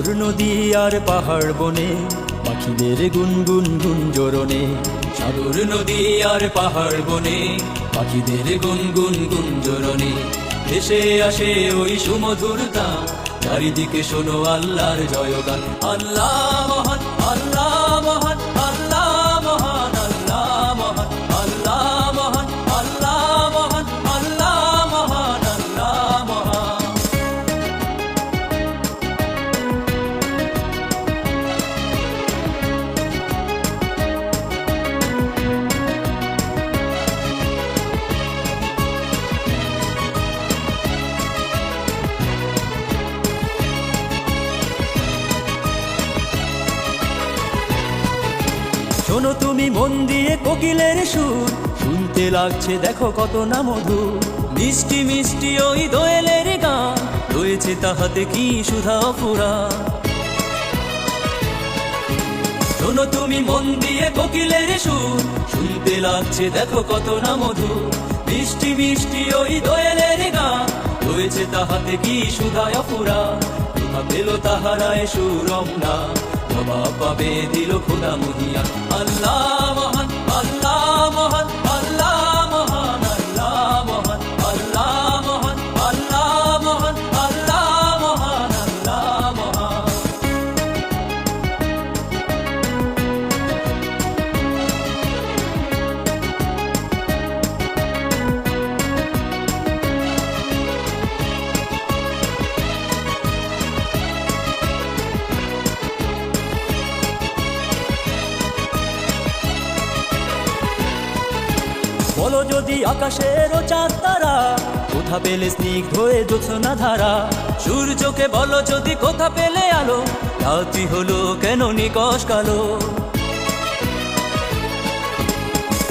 সাগর নদী আর পাহাড় বনে, পাখিদের গুনগুন গুঞ্জরণে সাগর, নদী আর পাহাড় বনে, পাখিদের গুনগুন গুঞ্জরণে ভেসে আসে ওই সুমধুরতা চারিদিকে শোনো আল্লাহর জয়গান। আল্লাহ মহান আল্লাহ মহান। শোনো তুমি মন দিয়ে কোকিলের সুর। শুনতে লাগছে, দেখো কত না মধু মিষ্টি মিষ্টি ওই দোয়েলের গান, রয়েছে তাহাতে কি সুধা ফুরা শোনো তুমি মন দিয়ে কোকিলের সুর। শুনতে লাগছে, দেখো কত না মধু মিষ্টি মিষ্টি ওই দোয়েলের গান, রয়েছে তাহাতে কি সুধায় ফুরা পেল তাহারায় সুরমনা জবাব পাবে দিল খোদা মুহিয়া আল্লাহ মহান আল্লাহ বলো যদি আকাশের চাঁদ তারা, কোথা পেলে স্নিগ্ধ হয়ে জোছনা ধারা? সূর্যকে বলো যদি কোথা পেলে আলো, রাত্রি হলো কেন নিকশ কালো?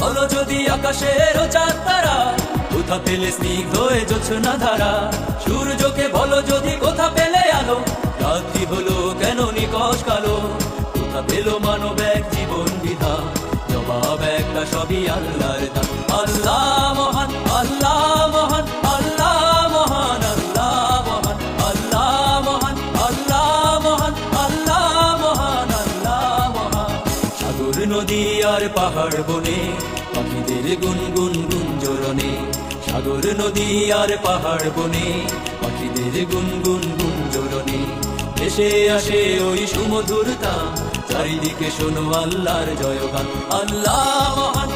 বলো যদি আকাশের চাঁদ তারা, কোথা পেলে স্নিগ্ধ হয়ে জোছনা ধারা? সূর্যকে বলো যদি কোথা পেলে আলো, রাত্রি হলো কেন নিকশ কালো? কোথা পেল মানব এক জীবন বিধা জবাব একটা সবই আল্লাহর দান। নদী আর পাহাড় বনে, পাখিদের গুনগুন গুঞ্জরণে, সাগর, নদী আর পাহাড় বনে, পাখিদের গুনগুন গুঞ্জরণে। এসে আসে ওই সুমধুরতা চারিদিকে শোনো আল্লাহর জয়গান। আল্লাহ মহান